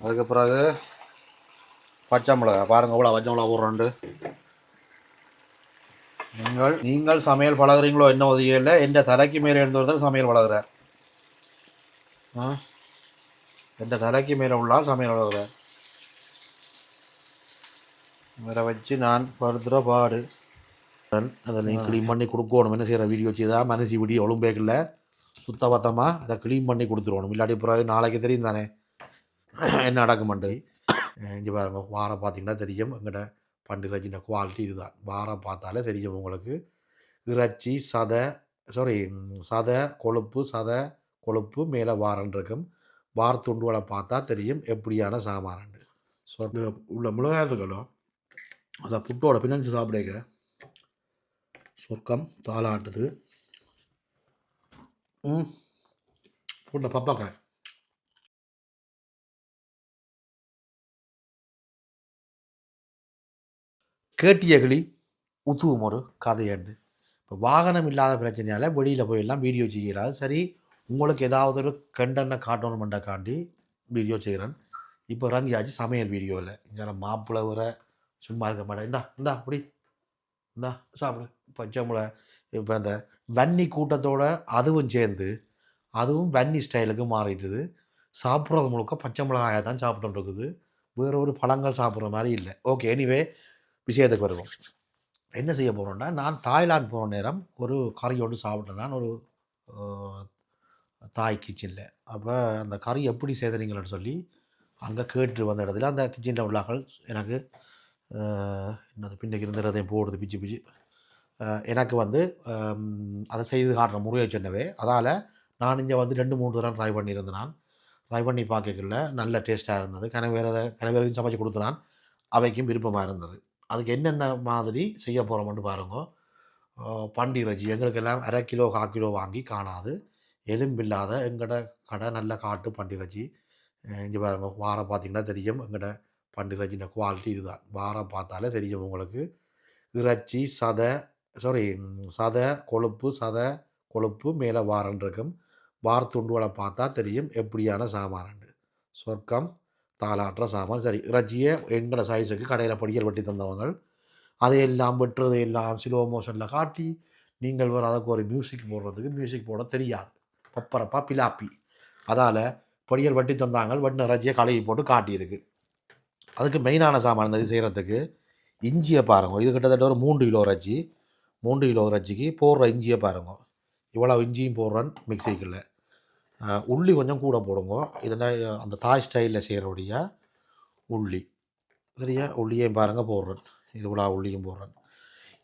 அதுக்கு பிறகு பச்சை மிளகா பாருங்க இவ்வளோ பச்சை மிளகா போடுறோண்டு. நீங்கள் நீங்கள் சமையல் பழகுறீங்களோ என்ன இல்லை எந்த தலைக்கு மேலே இருந்து சமையல் பழகிறார். ஆ? எந்த தலைக்கு மேலே உள்ளால் சமையல் பழகுறார். இவரை வச்சு நான் படுத்துகிற பாடு. அதை நீ க்ளீன் பண்ணி கொடுக்கணும். என்ன செய்கிற வீடியோ வச்சு தான் மனசு வீடியோ ஒழும்பேக்கில் சுத்தபத்தமாக அதை க்ளீன் பண்ணி கொடுத்துருவணும். இல்லாட்டி பிறகு நாளைக்கு தெரியும் தானே. என்ன நடக்குமெண்டு இங்கே பாருங்க வாரம் பார்த்தீங்கன்னா தெரியும். எங்கள்கிட்ட பண்டு இறைச்சின குவாலிட்டி இதுதான். வார பார்த்தாலே தெரியும் உங்களுக்கு. இறைச்சி சதை சாரி சதை கொழுப்பு சதை கொழுப்பு மேலே வாரன் இருக்கும். வார துண்டுகளை பார்த்தா தெரியும் எப்படியான சாமானண்டு. ஸோ அந்த உள்ள மிளகாயத்துக்களும் அதை புட்டோட பின்னஞ்சு சாப்பிடுங்க. சொர்க்கம் தாளாட்டுது. ம். பூண்ட பப்பாக்காய் கேட்டியகளி உத்துவும் ஒரு கதையண்டு. இப்போ வாகனம் இல்லாத பிரச்சனையால் வெளியில் போயெல்லாம் வீடியோ செய்கிறாரு. சரி உங்களுக்கு ஏதாவது ஒரு கண்டனை காட்டணுமெண்டக்காண்டி வீடியோ செய்கிறேன். இப்போ ரங்கியாச்சு சமையல் வீடியோவில் இங்கே மாப்பிள்ளை வர சும்மா இருக்க மாட்டேன் இந்தா இந்தா அப்படி இந்தா சாப்பிடு. பச்சை மிளகா இப்போ அந்த வன்னி கூட்டத்தோட அதுவும் சேர்ந்து அதுவும் வன்னி ஸ்டைலுக்கு மாறிட்டுது. சாப்பிட்றது முழுக்க பச்சை மிளகாயை தான் சாப்பிட்டுருக்குது இருக்குது ஒரு பழங்கள் சாப்பிட்ற மாதிரி இல்லை. ஓகே எனிவே விஷயத்துக்கு வருவோம். என்ன செய்ய போகிறோம்னா நான் தாய்லாந்து போகிற நேரம் ஒரு கறியோடு ஒன்று சாப்பிட்டேன் நான் ஒரு தாய் கிச்சனில். அப்போ அந்த கறி எப்படி செய்தீங்கன்னு சொல்லி அங்கே கேட்டு வந்த இடத்துல அந்த கிச்சனில் உள்ளாக்கள் எனக்கு என்னது பின்னைக்கு இருந்ததையும் போடுது பிச்சு பிச்சு. எனக்கு வந்து அதை செய்து காட்டுற முறையை சொன்னவே அதால் நான் இங்கே வந்து ரெண்டு மூணு தடவை ட்ரை பண்ணியிருந்தேன் நான் ட்ரை பண்ணி பார்க்கல நல்ல டேஸ்ட்டாக இருந்தது. கனவேற கனவேறையும் சமைச்சு கொடுத்தனான். அவைக்கும் விருப்பமாக இருந்தது. அதுக்கு என்னென்ன மாதிரி செய்ய போகிறோம்னு பாருங்க. அஹ், பண்டி இறைச்சி எங்களுக்கெல்லாம் அரை கிலோ கா கிலோ வாங்கி காணாது. எலும்பில்லாத எங்கட கடை நல்ல காட்டு பண்டி இறைச்சி இங்கே பாருங்க. வாரம் பார்த்தீங்கன்னா தெரியும். எங்கட பண்டி இறைச்சின குவாலிட்டி இதுதான். வாரம் பார்த்தாலே தெரியும் உங்களுக்கு. இறைச்சி சதை சாரி சதை கொழுப்பு சதை கொழுப்பு மேலே வாரன் இருக்கும். வார் பார்த்தா தெரியும். எப்படியான சாமானண்டு. சொர்க்கம் தாளாட்டுற சாமான் சரி இறைச்சியை எங்களோட சைஸுக்கு கடையில் படியல் வெட்டி தந்தவங்க அதையெல்லாம் வெட்டுறது எல்லாம் ஸ்லோ மோஷனில் காட்டி நீங்கள் வர அதுக்கு ஒரு மியூசிக் போடுறதுக்கு மியூசிக் போட தெரியாது. பப்பரப்பா பிலாப்பி. அதால் பொடியல் வெட்டி தந்தாங்க வெட்டின இறைச்சியை கழுவி போட்டு காட்டியிருக்கு. அதுக்கு மெயினான சாமான் இந்த இது செய்கிறதுக்கு இஞ்சியை பாருங்க. இது கிட்டத்தட்ட ஒரு மூன்று கிலோ இறைச்சி மூன்று கிலோ இறைச்சிக்கு போடுற இஞ்சியை பாருங்க. இவ்வளோ இஞ்சியும் போடுறேன் மிக்சிக்குள்ளே உள்ளி கொஞ்சம் கூட போடுங்க. இதெல்லாம் அந்த தாய் ஸ்டைலில் செய்கிறபடிய உள்ளி. சரியா? உள்ளியையும் பாருங்கள் போடுறேன். இது இவ்வளோ உள்ளியும் போடுறேன்.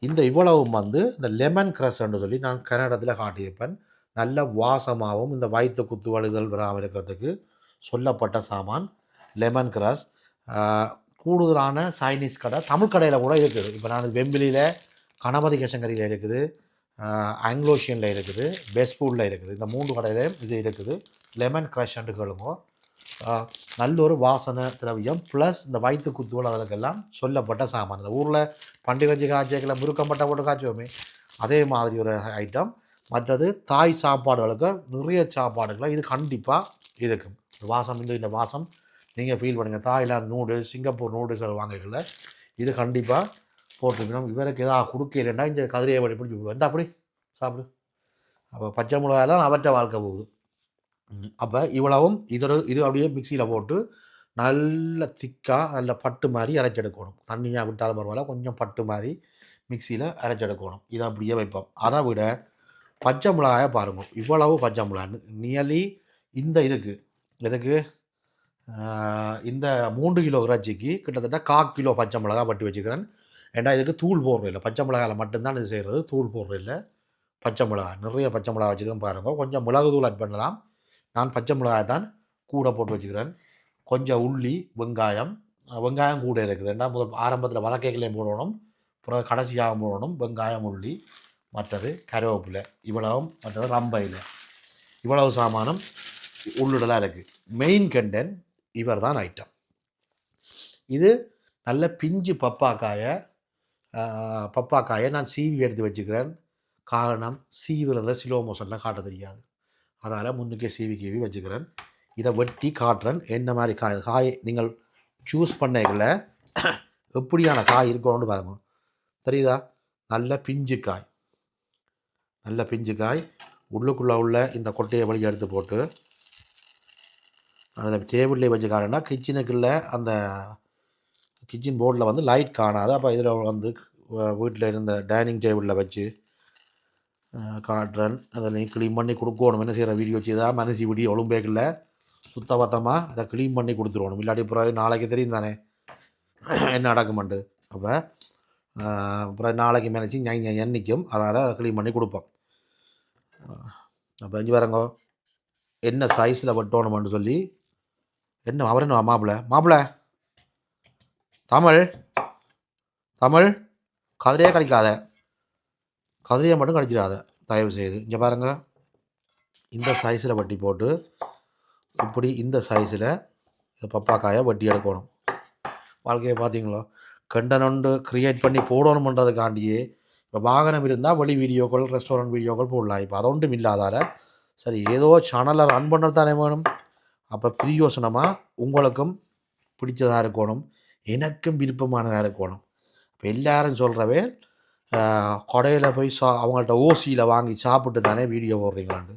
இந்த இவ்வளவும் வந்து இந்த லெமன் க்ரஸ்ன்னு சொல்லி நான் கன்னடத்தில் காட்டியிருப்பேன். நல்ல வாசமாகவும் இந்த வயிற்று குத்து வழுதல் வராமல் இருக்கிறதுக்கு சொல்லப்பட்ட சாமான் லெமன் கிராஸ் கூடுதலான சைனீஸ் கடை தமிழ் கடையில் கூட இருக்குது. இப்போ நான் வெம்பிலியில் கணபதி கசங்கரியில் இருக்குது. ஆங்கிலோஷியனில் இருக்குது பெஸ்பூலில் இருக்குது. இந்த மூன்று கடையிலையும் இது இருக்குது. லெமன் க்ரஷ்ன்ட்டு கேளுங்க. நல்ல ஒரு வாசனை திரவியம் ப்ளஸ் இந்த வயிற்று குத்துவல் அதற்கெல்லாம் சொல்லப்பட்ட சாமான். இந்த ஊரில் பண்டிகை காய்ச்சிகளை முறுக்கப்பட்ட போட்டு காய்ச்சோமே அதே மாதிரி ஒரு ஐட்டம் மற்றது தாய் சாப்பாடுகளுக்கு நிறைய சாப்பாடுகளை இது கண்டிப்பாக இருக்கும் இந்த வாசம் இந்த இந்த வாசம் நீங்கள் ஃபீல் பண்ணுங்கள் தாய்லாந்து நூடுல்ஸ் சிங்கப்பூர் நூடுல்ஸ் வாங்கல இது கண்டிப்பாக போட்டிருக்கணும் இவருக்கு எதாவது கொடுக்கலன்னா இந்த கதிரையை வழி பிடிச்சி விடுவோம் அப்படி சாப்பிடு. அப்போ பச்சை மிளகாயெல்லாம் அவற்ற வாழ்க்கை போகுது. அப்போ இவ்வளவும் இதோட இது அப்படியே மிக்சியில் போட்டு நல்ல திக்காக நல்ல பட்டு மாதிரி அரைச்செடுக்கணும் தண்ணியாக விட்டாலும் பரவாயில்ல கொஞ்சம் பட்டு மாதிரி மிக்சியில் அரைச்செடுக்கணும் இதை அப்படியே வைப்போம். அதை விட பச்சை மிளகாயை பாருங்க. இவ்வளவு பச்சை மிளகான்னு நியர்லி இந்த இதுக்கு இதுக்கு இந்த மூன்று கிலோ இறைச்சிக்கு கிட்டத்தட்ட கால் கிலோ பச்சை மிளகாய் பட்டி வச்சுக்கிறேன். ஏன்னா இதுக்கு தூள் போடுறதில்ல இல்லை? பச்சை மிளகாயில் மட்டும்தான் இது செய்கிறது தூள் போடுறது இல்லை. பச்சை மிளகா நிறைய பச்சை மிளகா வச்சுக்கிறேன் பாருங்கள் கொஞ்சம் மிளகு தூள் ஆட் பண்ணலாம். நான் பச்சை மிளகாய் தான் கூட போட்டு வச்சுக்கிறேன். கொஞ்சம் உள்ளி வெங்காயம் வெங்காயம் கூட இருக்குது. ஏன்னா முதல் ஆரம்பத்தில் வதக்கைகளையும் போடணும். அப்புறம் கடைசியாக போடணும் வெங்காயம் உள்ளி மற்றது கருவேப்பிலை இவ்வளவும் மற்றது ரம்பையில். இவ்வளவு சாமானம் உள்ளுடலாக இருக்குது மெயின் கண்டென்ட் இவர் தான் ஐட்டம் இது நல்ல பிஞ்சு பப்பாக்காயை பப்பாக்காயை நான் சீவி எடுத்து வச்சுக்கிறேன். காரணம் சீவுறத ஸ்லோ மோஷனில் காட்ட தெரியாது. அதால் முன்னுக்கே சீவி கீவி வச்சுக்கிறேன். இதை வெட்டி காட்டுறேன். என்ன மாதிரி காய் காய் நீங்கள் சூஸ் பண்ணைகளில் எப்படியான காய் இருக்கணும்னு பாருங்க. தெரியுதா? நல்ல பிஞ்சு காய். நல்ல பிஞ்சு காய். உள்ளுக்குள்ளே உள்ள இந்த கொட்டையை வழியை எடுத்து போட்டு அந்த டேபிள்லேயே வச்சு காரணம்னா அந்த கிச்சன் போர்டில் வந்து லைட் காணாது. அப்போ இதில் வந்து வீட்டில் இருந்த டைனிங் டேபிளில் வச்சு அஹ், காட்டுறேன். அதை நீ க்ளீன் பண்ணி கொடுக்கணும். என்ன செய்கிற வீடியோ வச்சு தான் மனசு விடி ஒழும்பேக்கில் சுத்தபத்தமாக அதை க்ளீன் பண்ணி கொடுத்துருவணும் இல்லாட்டி பிறகு நாளைக்கு தெரியும் தானே? என்ன அடக்குமெண்டு அப்போ அப்புறம் நாளைக்கு மேனச்சி ஞாயிறு எண்ணிக்கும் அதனால் க்ளீன் பண்ணி கொடுப்போம். அப்போ இஞ்சி வரங்கோ என்ன சைஸில் வெட்டணும்னு சொல்லி என்ன அவர் என்ன மாப்பிள்ளை? மாப்பிள்ள? தமிழ். தமிழ் கதிரையே கழிக்காத கதிரையை மட்டும் கழிச்சிடாத தயவு செய்து இங்கே பாருங்க. இந்த சைஸில் வட்டி போட்டு இப்படி இந்த சைஸில் இந்த பப்பாக்காயை வட்டி எடுக்கணும். வாழ்க்கையை பார்த்தீங்களோ? கண்டனொண்டு க்ரியேட் பண்ணி போடணுமன்றதுக்காண்டியே இப்போ வாகனம் இருந்தால் வழி வீடியோக்கள் ரெஸ்டாரண்ட் வீடியோக்கள் போடலாம். இப்போ அது ஒன்றும் இல்லாதால சரி ஏதோ சேனலை ரன் பண்ணுறது தானே வேணும். அப்போ பிரியோசனமாக உங்களுக்கும் பிடிச்சதாக இருக்கணும். எனக்கும் விருப்பமானதாக இருக்கணும். இப்போ எல்லாரும் சொல்கிறவே கொடையில் போய் சா அவங்கள்ட்ட ஓசியில் வாங்கி சாப்பிட்டு தானே வீடியோ போடுறீங்களாண்டு.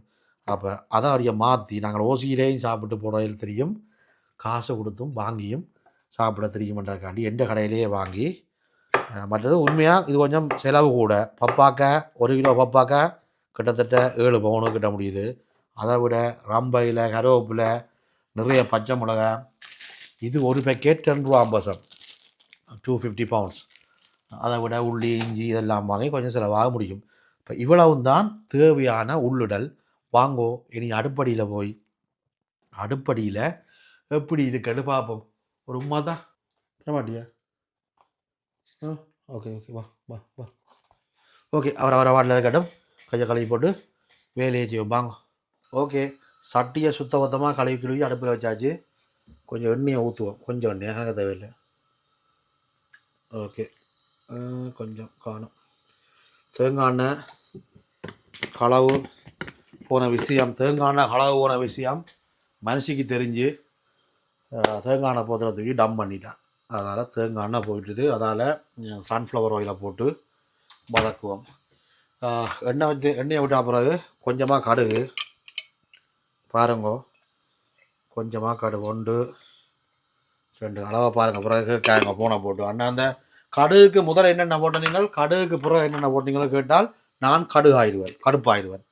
அப்போ அதை அப்படியே மாற்றி நாங்கள் ஓசியிலேயும் சாப்பிட்டு போடையில் தெரியும் காசு கொடுத்தும் வாங்கியும் சாப்பிட தெரியுமன்றதுக்காண்டி எந்த கடையிலேயே வாங்கி மற்றது உண்மையாக இது கொஞ்சம் செலவு கூட. பப்பாக்கா ஒரு கிலோ பப்பாக்கா கிட்டத்தட்ட ஏழு பவுனு கிட்ட முடியுது. அதை விட ரம்பையில் கருவேப்பிலை நிறைய பச்சை மிளகாய் இது ஒரு பேக்கெட் டென் ரூபா ஐம்பது டூ ஃபிஃப்டி பவுண்ட்ஸ் அதை விட உள்ளி இஞ்சி இதெல்லாம் வாங்கி கொஞ்சம் செலவாக முடியும். இப்போ இவ்வளவும் தான் தேவையான உள்ளுடல். வாங்கோ இனி அடுப்படியில் போய். அடுப்படியில் எப்படி இருக்குன்னு பார்ப்போம். ஒரு உமா தான் மாட்டியா ஆ ஓகே ஓகே வா வா வா. ஓகே அவர் அவரை வாட்டில் இருக்கட்டும். கொஞ்சம் கழுவி போட்டு வேலையை செய்வோம். வாங்க. ஓகே சட்டியை சுத்தபத்தமாக கழுவி கழுவி அடுப்பில் வச்சாச்சு. கொஞ்சம் எண்ணெயை ஊற்றுவோம். கொஞ்சம் எண்ணெய். ஆக தேவையில்லை. ஓகே. கொஞ்சம் காணும். தேங்காய் எண்ணெய் களவு போன விஷயம். தேங்காய் எண்ணெய் களவு போன விஷயம் மனுஷிக்கு தெரிஞ்சு தேங்காய் எண்ணெய் போத்துல தூக்கி டம் பண்ணிட்டான். அதால் தேங்காய் எண்ணெய் போயிட்டுது அதால் சன்ஃப்ளவர் ஆயிலை போட்டு வதக்குவோம். எண்ணெய் வச்சு எண்ணெயை விட்ட பிறகு கொஞ்சமாக கடுகு பாருங்கோ. கொஞ்சமாக கடுகு ஒன்று ரெண்டு அளவாக பாருங்கள் பிறகு கேங்க பூனை போட்டு. அண்ணா அந்த கடுகுக்கு முதல் என்னென்ன போட்டீங்கள் கடுகுக்கு பிறகு என்னென்ன போட்டீங்களோ கேட்டால் நான் கடுகு ஆயிடுவேன் கடுப்பு ஆயிடுவேன்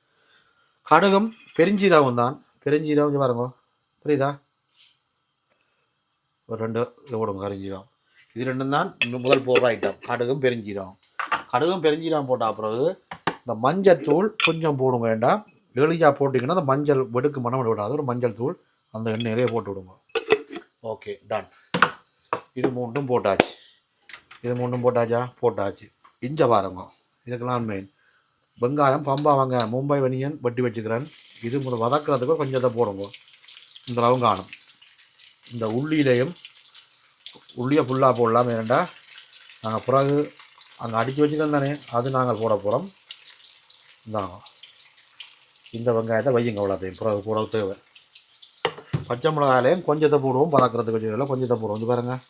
கடுகும் பெருஞ்சீரகம் தான். பெருஞ்சீரகம் இங்க பாருங்க. புரியுதா? ஒரு ரெண்டு இது போடுங்க கருஞ்சீரகம். இது ரெண்டும் தான் இன்னும் முதல் போடுற ஐட்டம் கடுகும் பெருஞ்சீரகம். கடுகும் பெருஞ்சீரகம் போட்டால் பிறகு இந்த மஞ்சள் தூள் கொஞ்சம் போடுங்க வேண்டாம் எளியாக போட்டிங்கன்னா அந்த மஞ்சள் வெடுக்கு மனம் விடாது. ஒரு மஞ்சள் தூள் அந்த எண்ணெயிலே போட்டு விடுங்க. ஓகே டன் இது மூண்டும் போட்டாச்சு. இது மூண்டும் போட்டாச்சா? போட்டாச்சு. இஞ்ச பாருங்க. இதுக்கெல்லாம் மெயின் வெங்காயம் பம்பா வாங்க மும்பை வனியன் வெட்டி வச்சுக்கிறேன். இது முதல் வதக்குறதுக்கு கொஞ்சத்தை போடுங்க. இந்த அளவு காணும். இந்த உள்ளியிலையும் உள்ளியை ஃபுல்லாக போடலாம். ஏன்டா நாங்கள் பிறகு அங்கே அடித்து வச்சுக்கிறோம் தானே அது நாங்கள் போட போகிறோம் இந்தாங்க. இந்த வெங்காயத்தை வையுங்க அவ்வளோத்தையும். பிறகு போட தேவை. பச்சை மிளகாயிலையும் கொஞ்சத்தை போடுவோம் பதக்கிறதுக்கு வச்சுக்கல கொஞ்சத்தை போடுவோம். வந்து பாருங்கள்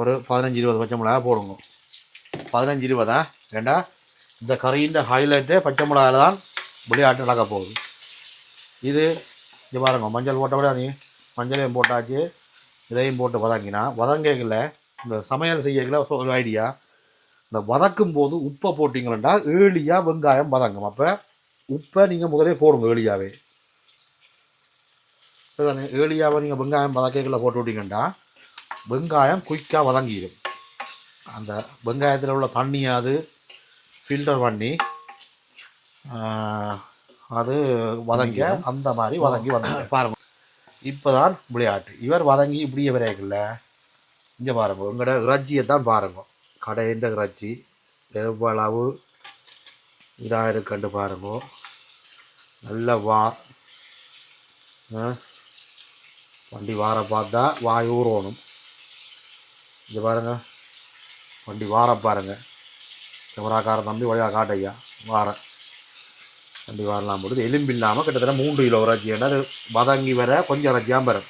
ஒரு பதினஞ்சு இருபது பச்சை மிளகா போடுங்க. பதினஞ்சு இருபதா? ஏண்டா இந்த கறியின் ஹைலைட்டே பச்சை மிளகாயில் தான் விளையாட்டு நடக்க போகுது. இது இது பாருங்க மஞ்சள் போட்ட விட நீ மஞ்சளையும் போட்டாச்சு இதையும் போட்டு வதங்கினா வதங்கல இந்த சமையல் செய்யல ஒரு ஐடியா இந்த வதக்கும் போது உப்பை போட்டிங்களா ஏழியாக வெங்காயம் வதங்கும். அப்போ உப்பை நீங்கள் முதலே போடுங்க ஏழியாவே ஏழியாவை நீங்கள் வெங்காயம் வதக்கைகளை போட்டு விட்டீங்கன்னா வெங்காயம் குயிக்காக வதங்கிடும் அந்த வெங்காயத்தில் உள்ள தண்ணியாவது ஃபில்டர் பண்ணி அது வதங்க அந்த மாதிரி வதங்கி வதங்க பாருங்க இப்போதான் விளையாட்டு இவர் வதங்கி இப்படியே விரைக்கல இங்கே பாருங்க உங்களோட இறைச்சியை தான் பாருங்க கடையின் இறைச்சி எவ்வளவு இதாக இருக்குன்னு பாருங்க நல்ல வா ஆ, வண்டி வார பார்த்தா வாய் ஊறணும். இங்கே பாருங்க. வண்டி வார பாருங்க. கேமராக்கார தம்பி வழியாக காட்டையா வார. வண்டி வாரலாம் போடுது எலும்பு இல்லாமல் கிட்டத்தட்ட மூன்று கிலோ இறைச்சி அது வதங்கி வர கொஞ்சம் ரஜ்ஜியாக வரும்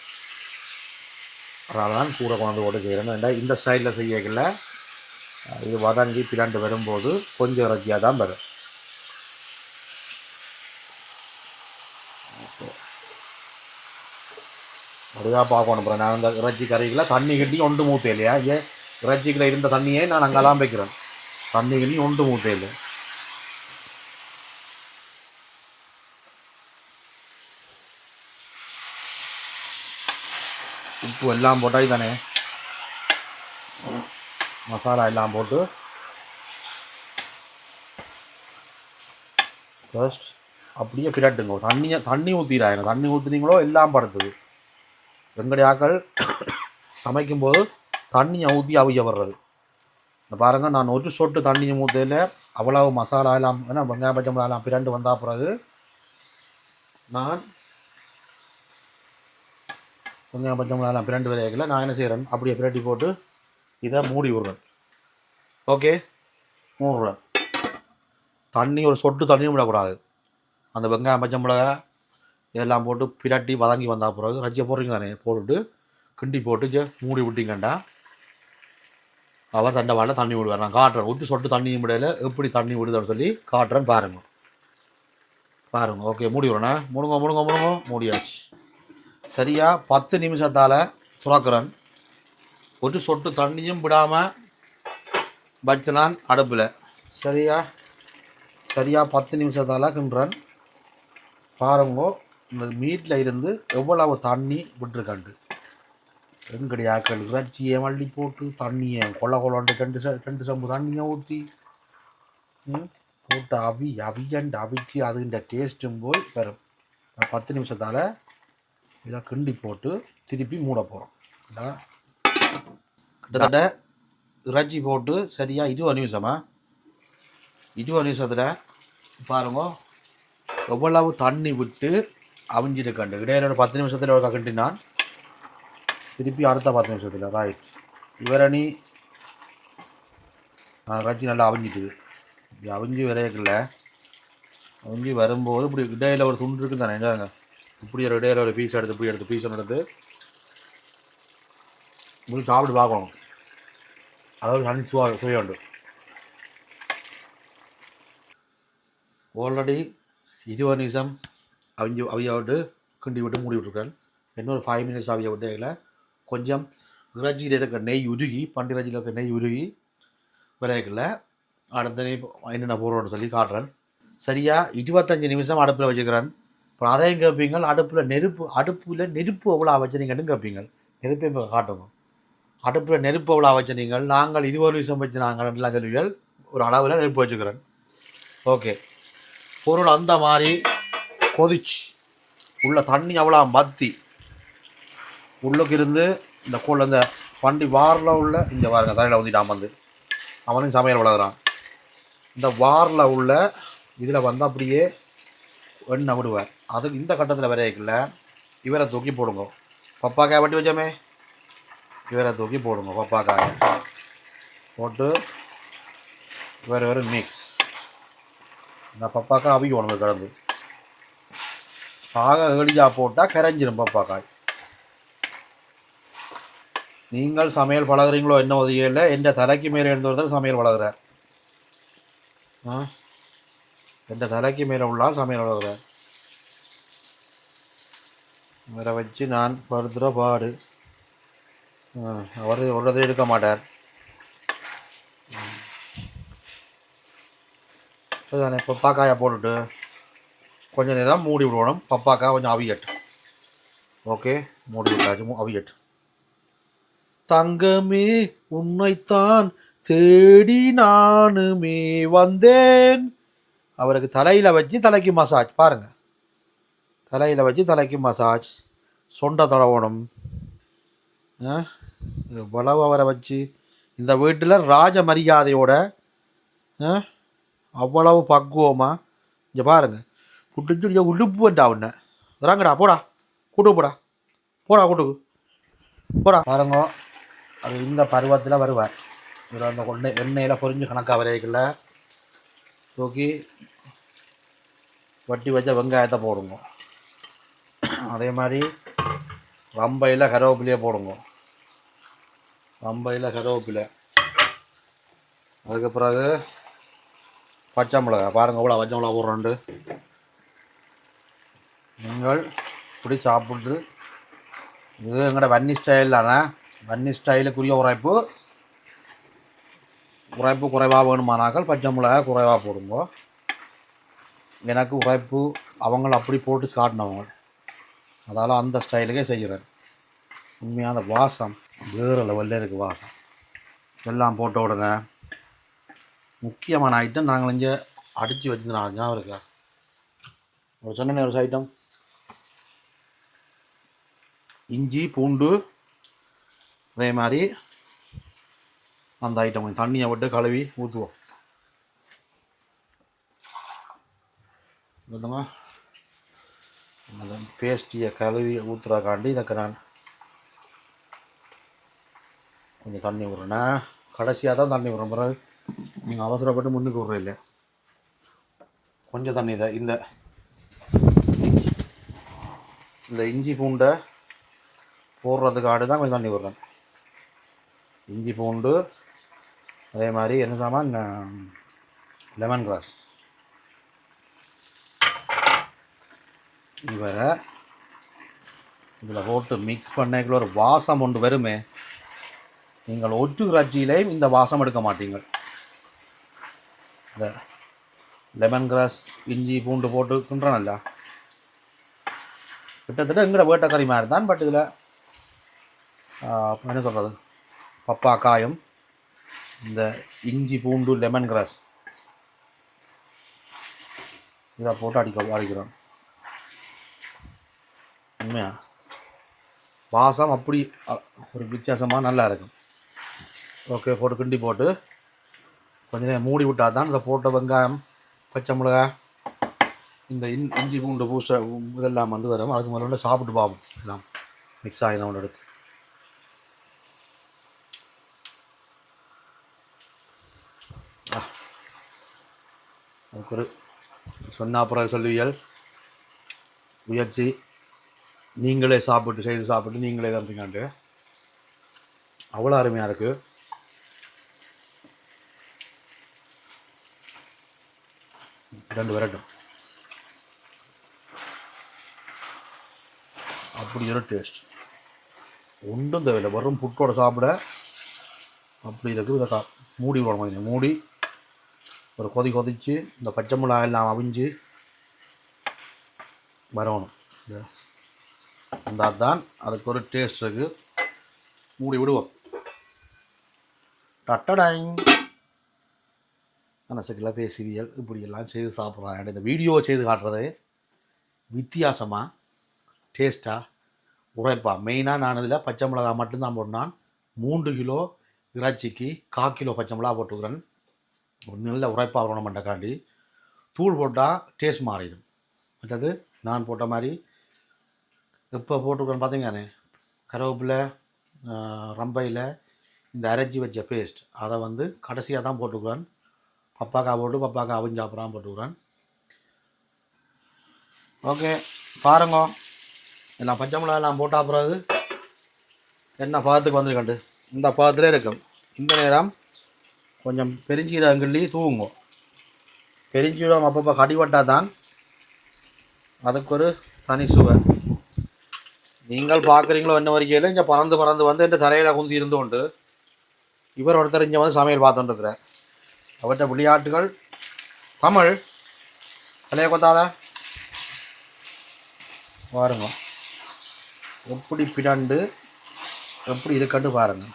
அதனால தான் கூட கொண்டு கூட செய்கிறேன் ஏன்னா இந்த ஸ்டைலில் செய்யக்கல இது வதங்கி பிளாண்டு வரும்போது கொஞ்சம் ரஜ்ஜியாக தான் வரும் அப்படிதான் பார்க்கணும் அப்புறம் நான் அந்த இறைச்சி கறிகளை தண்ணி கட்டி ஒன்று மூத்தே இல்லையா? ஏன் இறைச்சிக்கில் இருந்த தண்ணியே நான் அங்கெல்லாம் வைக்கிறேன். தண்ணி கட்டி ஒன்று மூத்தே இல்லை. உப்பு எல்லாம் போட்டால் தானே? மசாலா எல்லாம் போட்டு. ஜஸ்ட் அப்படியே கிடட்டுங்க. தண்ணியை தண்ணி ஊற்றிடாங்க தண்ணி ஊற்றுனீங்களோ எல்லாம் படுத்துது. வெங்கடையாக்கள் சமைக்கும்போது தண்ணியை ஊற்றி அவிய வர்றது. இந்த பாருங்கள் நான் ஒரு சொட்டு தண்ணியை ஊற்றையில் அவ்வளவு மசாலா எல்லாம் ஏன்னா வெங்காயம் பச்சை மிளகா எல்லாம் பிரண்டு வந்தால் பிறகு நான் வெங்காயம் பச்சை மிளகா எல்லாம் பிரண்டு விளையாக்கல நான் என்ன செய்கிறேன் அப்படியே பிரட்டி போட்டு இதை மூடி விடுறேன். ஓகே? மூடுறேன். தண்ணி ஒரு சொட்டு தண்ணியும் விடக்கூடாது. அந்த வெங்காயம் பச்சை மிளகா இதெல்லாம் போட்டு பிரட்டி வதங்கி வந்த பிறகு ரஜ்ஜியை போடுறீங்க தானே? போட்டுட்டு கிண்டி போட்டு மூடி விட்டீங்கண்டா. அவர் தண்டை வாழ தண்ணி விடுவார். நான் காட்டுறேன். ஊற்றி சொட்டு தண்ணியும் விடையில எப்படி தண்ணி விடுதுன்னு சொல்லி காட்டுறேன் பாருங்க. பாருங்க. ஓகே மூடி விடுறேண்ணே முடுங்க முடுங்க முடுங்க. மூடியாச்சு. சரியா? பத்து நிமிஷத்தால் துறக்கிறேன். ஒரு சொட்டு தண்ணியும் விடாமல் வச்சலான் அடுப்பில். சரியா? சரியா? பத்து நிமிஷத்தால் கிண்டுறேன். பாருங்க. இந்த மீட்டில் இருந்து எவ்வளவு தண்ணி விட்டுருக்காண்டு? எங்கடி ஆக்கள் இறைச்சியை மல்லி போட்டு தண்ணியை கொள்ள கொள்ளண்டு ரெண்டு ச ரெண்டு சம்பு தண்ணியை ஊற்றி போட்டு அவி அவியண்டு அவிச்சு அதுன்ற டேஸ்ட்டும் போய் வரும் பத்து நிமிஷத்தால் இதை கிண்டி போட்டு திருப்பி மூட போகிறோம் கிட்டத்தட்ட இறைச்சி போட்டு சரியாக இருபது நிமிஷமா? இருபது நிமிஷத்தில் பாருங்க எவ்வளவு தண்ணி விட்டு அவிஞ்சிருக்கண்டு இடையில ஒரு பத்து நிமிஷத்தில் ஒரு கண்டினான் திருப்பி அடுத்த பத்து நிமிஷத்தில். ரைட் இவரணி இறைச்சி நல்லா அவிஞ்சிட்டுது இப்படி அவிஞ்சு விரையக்கில்ல அவிஞ்சு வரும்போது இப்படி இடையில ஒரு துண்டு இருக்குது தானே என்னங்க இப்படி ஒரு இடையில ஒரு பீஸ் எடுத்து இப்படி எடுத்து பீஸ் எடுத்து. இப்படி சாப்பிட்டு பார்க்கணும். அதாவது தனி சுவா சுவை உண்டு. ஆல்ரெடி இருபது நிமிஷம். அவங்க அவிய விட்டு கிண்டி விட்டு மூடி விட்டுருக்காள் இன்னொரு ஃபைவ் மினிட்ஸ் அவிய விட்டு கொஞ்சம் இறைச்சியில் இருக்க நெய் உருகி பண்டு இறைச்சியில் இருக்க நெய் உருகி விளையாக்கல அடுத்த நெய் என்னென்ன போடுறோன்னு சொல்லி காட்டுறேன். சரியாக இருபத்தஞ்சி நிமிஷம் அடுப்பில் வச்சுக்கிறேன். அப்புறம் அதையும் கேட்பீங்க அடுப்பில் நெருப்பு அடுப்பில் நெருப்பு எவ்வளோ வச்சுனீங்கன்னு கேட்பீங்க நெருப்பை இப்போ காட்டணும் அடுப்பில் நெருப்பு எவ்வளோ வச்சுனீங்கள் நாங்கள் இருபது நிமிஷம் வச்சு நாங்கள் எல்லாம் சொல்லுவீர்கள் ஒரு அளவில் நெருப்பு வச்சுக்கிறேன். ஓகே. பொருள் அந்த மாதிரி கொதிச்சு உள்ள தண்ணி அவ்வளோ மத்தி உள்ளுக்கு இருந்து இந்த கூழ் அந்த வண்டி வாரில் உள்ள இங்கே பாருங்க தலையில் ஊற்றிட்டான் வந்து அவனும் சமையல் வளர்கிறான். இந்த வாரில் உள்ள இதில் வந்து அப்படியே எண்ணெய் விடுவேன் அதுக்கு இந்த கட்டத்தில் வரைக்கல இவரை தூக்கி போடுங்க. பப்பாக்காய் வட்டி வச்சோமே. இவரை தூக்கி போடுங்க பப்பாக்காயை. போட்டு வேறு வேறு மிக்ஸ் இந்த பப்பாக்காய் அவிக்க உணவு கிடந்து ஆக எளிதாக போட்டால் கரைஞ்சிரும் பப்பாக்காய் நீங்கள் சமையல் பழகுறீங்களோ என்ன உதவியில் எந்த தலைக்கு மேலே இருந்து ஒருத்தர் சமையல் பழகிறார். ஆ? எந்த தலைக்கு மேலே உள்ளால் சமையல் பழகுறார். இவரை வச்சு நான் படுத்துகிற பாடு. அவர் உள்ளதே எடுக்க மாட்டார். அதுதானே பாக்காயா போட்டுட்டு. கொஞ்ச நேரம் மூடி விடணும். பப்பாக்கா கொஞ்சம் அவியட்டும். ஓகே மூடி விட்டாச்சு மூ- அவியட்டும். தங்கமே உன்னைத்தான் தேடி நானுமே வந்தேன். அவருக்கு தலையில் வச்சு தலைக்கு மசாஜ் பாருங்கள் தலையில் வச்சு தலைக்கு மசாஜ் சொண்டை தடவணும். ஆ? இவ்வளவு அவரை வச்சு இந்த வீட்டில் ராஜ மரியாதையோட ஆ? அவ்வளவு பக்குவமாக இங்கே பாருங்கள் குட்டிச்சு உள்ளுப்பு வந்தா உன்ன. வராங்கடா போடா. கூட்டு போடா. போடா கூட்டுக்கு போடா. பாருங்க அது இந்த பருவத்தில் வருவார். இவர் அந்த எண்ணெய் எண்ணெயில் பொரிஞ்சு கணக்காக வரைக்கல தூக்கி வட்டி வச்ச வெங்காயத்தை போடுங்க. அதே மாதிரி ரம்பையில் கருவேப்பிலையே போடுங்க. ரம்பையில் கருவேப்பிலை. அதுக்கு பிறகு பச்சை மிளகா பாருங்கள் இவ்வளோ பச்சை மிளகா போடுறோண்டு நீங்கள் இப்படி சாப்பிட்டு. இது எங்களோட வன்னி ஸ்டைல் தானே? வன்னி ஸ்டைலுக்குரிய உரைப்பு. உரைப்பு குறைவாக வேணுமானாக்கள் பச்சை மிளகா குறைவாக போடுங்க. எனக்கு உரைப்பு அவங்கள அப்படி போட்டு காட்டினவங்க. அதால் அந்த ஸ்டைலுக்கே செய்கிறேன். உண்மையான வாசம். வேறு லெவலில் இருக்குது வாசம். எல்லாம் போட்ட உடனே முக்கியமான ஐட்டம் நாங்கள் இங்கே அடித்து வச்சுருந்தோம் அதுதான் இருக்கா? ஒரு சொன்ன ஒரு ஐட்டம் இஞ்சி பூண்டு அதே மாதிரி அந்த ஐட்டம் கொஞ்சம் தண்ணியை விட்டு கழுவி ஊற்றுவோம் பார்த்தோமா அந்த பேஸ்டியை கழுவி ஊற்றுறக்காண்டி இதுக்கு நான் கொஞ்சம் தண்ணி விட்றேன்னா கடைசியாக தான் தண்ணி விட்றேன் பிறகு நீங்கள் அவசரப்பட்டு முன்னுக்கு விட்ற இல்லை கொஞ்சம் தண்ணி தான் இந்த இந்த இஞ்சி பூண்டை போடுறதுக்காக தான் கொஞ்சம் தண்ணி விட்றேன் இஞ்சி பூண்டு அதே மாதிரி என்னதாம்மா லெமன் கிராஸ் இவரை இதில் போட்டு மிக்ஸ் பண்ணக்குள்ள ஒரு வாசம் ஒன்று வருமே. நீங்கள் ஒற்று இறைச்சியிலையும் இந்த வாசம் எடுக்க மாட்டீங்க இந்த லெமன் கிராஸ் இஞ்சி பூண்டு போட்டு கிண்டுறனல்ல கிட்டத்தட்ட எங்கட வேட்டக்கறி மாதிரி தான் பட் இதில் என்ன சொல்கிறது பப்பா காயம் இந்த இஞ்சி பூண்டு லெமன் கிராஸ் இதை போட்டு அடிக்க அடிக்கிறோம். உண்மையா? வாசம் அப்படி ஒரு வித்தியாசமாக நல்லா இருக்கும். ஓகே போட்டு கிண்டி போட்டு கொஞ்ச நேரம் மூடி விட்டால் தான் இந்த போட்ட வெங்காயம் பச்சை மிளகாய் இந்த இன் இஞ்சி பூண்டு பூச இதெல்லாம் வந்து வரும். அதுக்கு முதல்ல சாப்பிட்டு பார்ப்போம் எல்லாம் மிக்ஸ் ஆகிடும் ஒன்று எடுத்து. ஒரு சொன்ன அப்புறம் சொல்லுவியல். முயற்சி. நீங்களே சாப்பிட்டு செய்து சாப்பிட்டு நீங்களே தந்துங்காண்டு அவ்வளோ அருமையாக இருக்குது ரெண்டு வரட்டும். அப்படி ஒரு டேஸ்ட் ஒன்றும் தேவையில்லை. வெறும் புட்டோட சாப்பிட அப்படி இருக்குது மூடி விடணும் மூடி ஒரு கொதி கொதிச்சு இந்த பச்சை மிளகாய் எல்லாம் அவிஞ்சு வரணும். இந்த இருந்தால் தான் அதுக்கு ஒரு டேஸ்ட் இருக்குது மூடி விடுவோம். டட்டடாயிங். மனசுக்குள்ள பேசுவியல் இப்படியெல்லாம் செய்து சாப்பிட்றாங்க இந்த வீடியோவை செய்து காட்டுறது வித்தியாசமாக டேஸ்ட்டாக உரைப்பா மெயினாக நான் இதில் பச்சை மிளகா மட்டும்தான் போடுனான் மூன்று கிலோ இறைச்சிக்கு கா கிலோ பச்சை மிளகா போட்டுக்கிறேன். நல்ல உரைப்பாக வரணும் பண்ணக்காண்டி தூள் போட்டால் டேஸ்ட் மாறிடும். மற்றது நான் போட்ட மாதிரி எப்போ போட்டுக்கிறேன்னு பார்த்தீங்கன்னு கருவேப்பிலை ரம்பையில் இந்த அரைச்சி வச்ச பேஸ்ட் அதை வந்து கடைசியாக தான் போட்டுக்குவேன். பப்பாக்காய் போட்டு பப்பாக்காய் அவிஞ்சு அப்புறம் போட்டுக்கிறேன் ஓகே பாருங்க. எல்லாம் பச்சை மிளகா எல்லாம் போட்டால் பிறகு என்ன பாதத்துக்கு வந்துருக்கண்டு? இந்த பாதத்திலே இருக்கும். இந்த நேரம் கொஞ்சம் பெருஞ்சீரகம் தூங்கும் பெருஞ்சீரகம் அப்பப்போ கடிபட்டால் தான் அதுக்கு ஒரு தனி சுவை. நீங்கள் பார்க்குறீங்களோ என்ன வரைக்கும் இங்கே பறந்து பறந்து வந்து என் தரையில் குந்தி இருந்து கொண்டு இவர் ஒருத்தர் இங்கே வந்து சமையல் பார்த்துட்டுருக்கிறார். அவற்றை விளையாட்டுகள். தமிழ். தலைய கொத்தாத. பாருங்க. எப்படி பிடாண்டு எப்படி இருக்கட்டு பாருங்கள்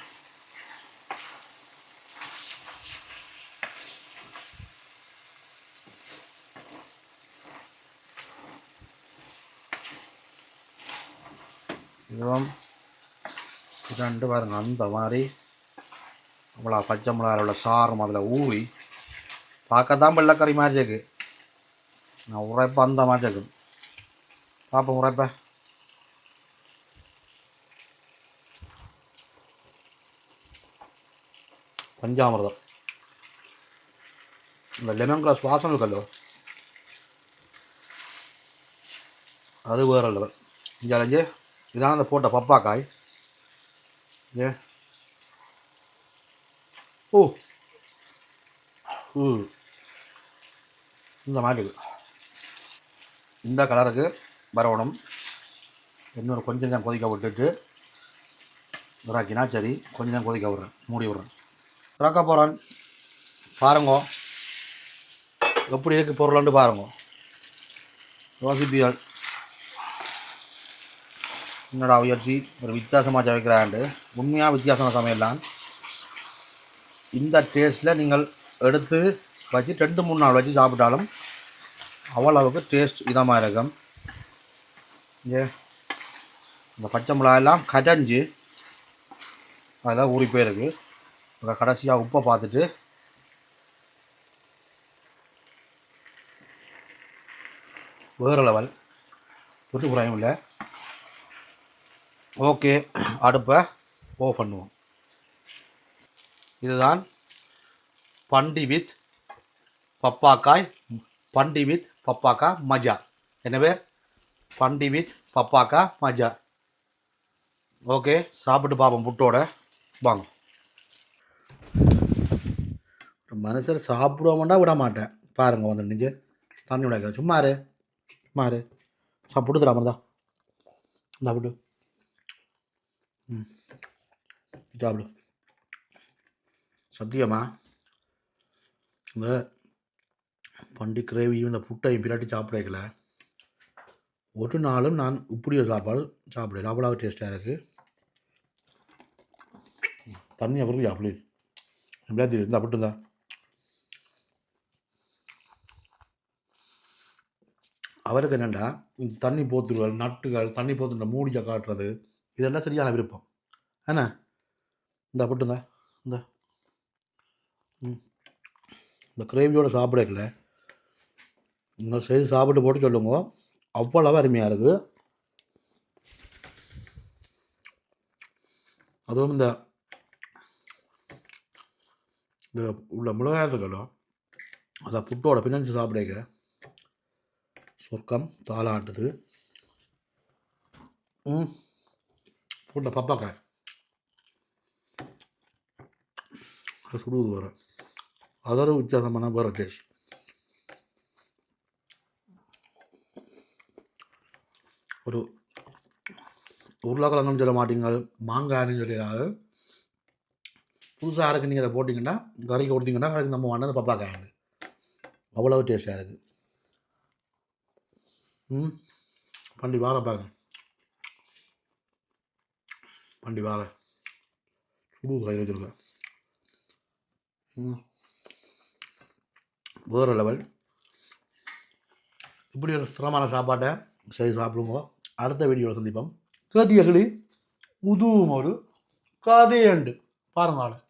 இதுவும் பிடாண்டு பாருங்க அந்த மாதிரி அவ்வளோ பச்சை மிளகாயில் சாரும் அதில் ஊறி பார்க்க தான் வெள்ளக்கறி மாதிரி இருக்கு நான் உரைப்பா அந்த மாதிரி இருக்கு பார்ப்போம் உரைப்ப பஞ்சாமிரதம் இந்த லெமன் கிளாஸ் வாசம் இருக்கல்லோ அது வேறு லெவல் இங்கே அலைஞ்சு இதான அந்த போட்ட பப்பாக்காய். ஏ. ஓ. இந்த மாதிரி. இந்த கலருக்கு வரவணும். இன்னொரு கொஞ்ச நேரம் கொதிக்க விட்டுட்டு இறாக்கினா சரி கொஞ்ச நேரம் கொதிக்க விட்றேன் மூடி விட்றேன். இறக்க போகிறேன் பாருங்க. எப்படி இருக்கு பொருளாண்டு பாருங்க. யோசிப்பியால் என்னடா உயர்ச்சி ஒரு வித்தியாசமாக சமைக்கிறாண்டு உண்மையாக வித்தியாசமாக சமையலாம் இந்த டேஸ்ட்டில் நீங்கள் எடுத்து வச்சு ரெண்டு மூணு நாள் வச்சு சாப்பிட்டாலும் அவ்வளவுக்கு டேஸ்ட் இதமாக இருக்கும். ஏ இந்த பச்சை மிளகாயெல்லாம் கடைஞ்சி அதெல்லாம் ஊறி போயிருக்கு. இப்போ கடைசியாக உப்பை பார்த்துட்டு வேறு லெவல் விட்டு குறையும் இல்லை. ஓகே அடுப்பை ஓ பண்ணுவோம். இதுதான் பண்டி வித் பப்பாக்காய் பண்டி வித் பப்பாக்கா மஜா. என்ன பேர்? பண்டி வித் பப்பாக்கா மஜா. ஓகே சாப்பிட்டு பார்ப்போம் புட்டோட. வாங்க. மனுஷர் சாப்பிடுவோம்னா விட மாட்டேன். பாருங்க வந்து நிஞ்சு தண்ணி விடாக்க சும்மா சும்மாரு சும்மா சாப்பிட்டு தராம தான் சாப்பிட்டு சாப்பிடு. சத்தியமா? இந்த பண்டி கிரேவியும் இந்த புட்டையும் பிராட்டி சாப்பிடக்கல ஒரு நாளும் நான் இப்படி ஒரு சாப்பாடு சாப்பிடல. அவ்வளோ டேஸ்ட்டாக இருக்குது தண்ணி அப்புறம் அப்படி எப்படியா தெரியும் இந்த அப்படி இருந்தா அவருக்கு என்னென்னா இந்த தண்ணி போத்துகள் நட்டுகள் தண்ணி போத்துட்டு மூடியை காட்டுறது. இதெல்லாம் சரியான விருப்பம் என்ன? இந்த அப்படி இந்த. இந்த கிரேவியோட சாப்பிடக்கல நீங்கள் செய்து சாப்பிட்டு போட்டு சொல்லுங்க. அவ்வளவு அருமையாக இருக்குது. அதுவும் இந்த இந்த உள்ள மிளகாயத்துக்களோ அதை புட்டோட பிணைஞ்சு சாப்பிடுங்க சொர்க்கம் தாளாட்டுது ம். புட்ட பப்பாக்காய் அது சுடுவது வர அதோட வித்தியாசமான வேறு டேஸ்ட் ஒரு உருளைக்கிழங்குன்னு சொல்ல மாட்டீங்க மாங்காய்னு சொல்லிடாது. புதுசாக இருக்கு நீங்கள் அதை போட்டிங்கன்னா கறிக்கு கொடுத்தீங்கன்னா அதுக்கு நம்ம வாங்கினது பப்பாக்காய் அவ்வளோ டேஸ்ட்டாக இருக்குது ம்? பண்ணி வார பாருங்கள் கண்டிப்பாக வார. சுடு கையில் வச்சுருக்கேன். ம். வேறு லெவல் இப்படி ஒரு சிரமமான சாப்பாட்டை சரி சாப்பிடுங்க. அடுத்த வீடியோவில் சந்திப்போம். கேட்டியகளி உதுவும் ஒரு கதையண்டு. பாருங்க